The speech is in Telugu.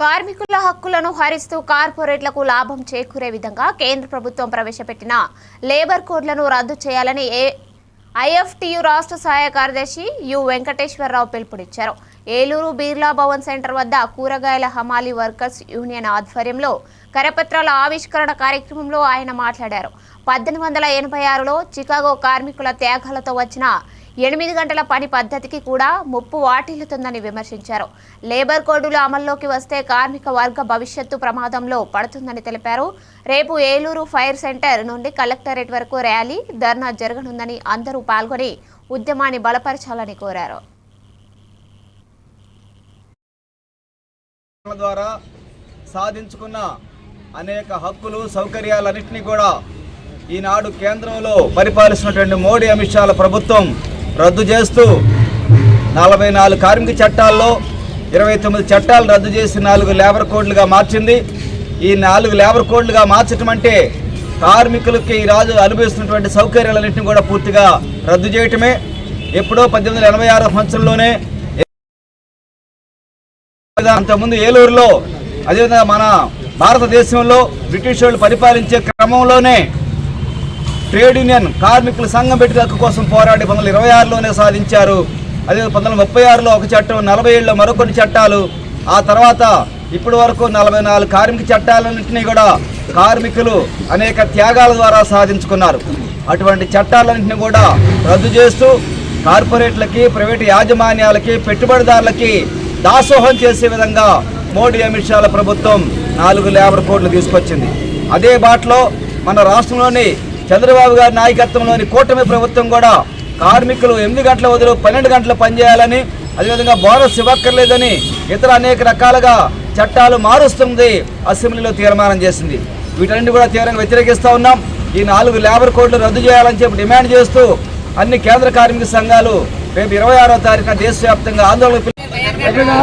కార్మికుల హక్కులను హరిస్తూ కార్పొరేట్లకు లాభం చేకూరే విధంగా కేంద్ర ప్రభుత్వం ప్రవేశపెట్టిన లేబర్ కోడ్లను రద్దు చేయాలని ఏ ఐఎఫ్టియు రాష్ట్ర సహాయ కార్యదర్శి యు వెంకటేశ్వరరావు పిలుపునిచ్చారు. ఏలూరు బిర్లా భవన్ సెంటర్ వద్ద కూరగాయల హమాలి వర్కర్స్ యూనియన్ ఆధ్వర్యంలో కరపత్రాల ఆవిష్కరణ కార్యక్రమంలో ఆయన మాట్లాడారు. పద్దెనిమిది వందల ఎనభై ఆరులో చికాగో కార్మికుల త్యాగాలతో వచ్చిన ఎనిమిది గంటల పని పద్ధతికి కూడా ముప్పు వాటిల్లుతుందని విమర్శించారు. లేబర్ కోడ్లు అమల్లోకి వస్తే కార్మిక వర్గ భవిష్యత్తు ప్రమాదంలో పడుతుందని తెలిపారు. రేపు ఏలూరు ఫైర్ సెంటర్ నుండి కలెక్టరేట్ వరకు ర్యాలీ ధర్నా జరగనుందని అందరూ పాల్గొని ఉద్యమాన్ని బలపరచాలని కోరారు. ద్వారా సాధించుకున్న అనేక హక్కులు సౌకర్యాలన్నింటినీ కూడా ఈనాడు కేంద్రంలో పరిపాలిస్తున్నటువంటి మోడీ అమిత్ షాల ప్రభుత్వం రద్దు చేస్తూ నలభై నాలుగు కార్మిక చట్టాల్లో ఇరవై తొమ్మిది చట్టాలు రద్దు చేసి నాలుగు లేబర్ కోడ్లుగా మార్చింది. ఈ నాలుగు లేబర్ కోడ్లుగా మార్చటం అంటే కార్మికులకి ఈ రాజు అనుభవిస్తున్నటువంటి సౌకర్యాలన్నింటినీ కూడా పూర్తిగా రద్దు చేయటమే. ఎప్పుడో పద్దెనిమిది వందల ఎనభై ఆరో సంవత్సరంలోనే అంతకుముందు ఏలూరులో అదేవిధంగా మన భారతదేశంలో బ్రిటిష్ వాళ్ళు పరిపాలించే క్రమంలోనే ట్రేడ్ యూనియన్ కార్మికుల సంఘం పెట్టి హక్కు కోసం పోరాడి పంతొమ్మిది వందల ఇరవై ఆరులోనే సాధించారు. అదే పంతొమ్మిది వందల ముప్పై ఆరులో ఒక చట్టం నలభై ఏళ్ళలో మరొకటి చట్టాలు. ఆ తర్వాత ఇప్పటి వరకు నలభై నాలుగు కార్మిక చట్టాలన్నింటినీ కూడా కార్మికులు అనేక త్యాగాల ద్వారా సాధించుకున్నారు. అటువంటి చట్టాలన్నింటినీ కూడా రద్దు చేస్తూ కార్పొరేట్లకి ప్రైవేటు యాజమాన్యాలకి పెట్టుబడిదారులకి దాసోహం చేసే విధంగా మోడీ అమిత్ షాల ప్రభుత్వం నాలుగు లేబర్ కోడ్లు తీసుకొచ్చింది. అదే బాటలో మన రాష్ట్రంలోని చంద్రబాబు గారి నాయకత్వంలోని కూటమి ప్రభుత్వం కూడా కార్మికులు ఎనిమిది గంటల వదిలి పన్నెండు గంటలు పనిచేయాలని అదేవిధంగా బోనస్ ఇవ్వక్కర్లేదని ఇతర అనేక రకాలుగా చట్టాలు మారుస్తుంది అసెంబ్లీలో తీర్మానం చేసింది. వీటన్నిటి కూడా తీవ్రంగా వ్యతిరేకిస్తూ ఉన్నాం. ఈ నాలుగు లేబర్ కోడ్లు రద్దు చేయాలని చెప్పి డిమాండ్ చేస్తూ అన్ని కేంద్ర కార్మిక సంఘాలు రేపు ఇరవై ఆరో తారీఖున దేశవ్యాప్తంగా ఆందోళన పిలు-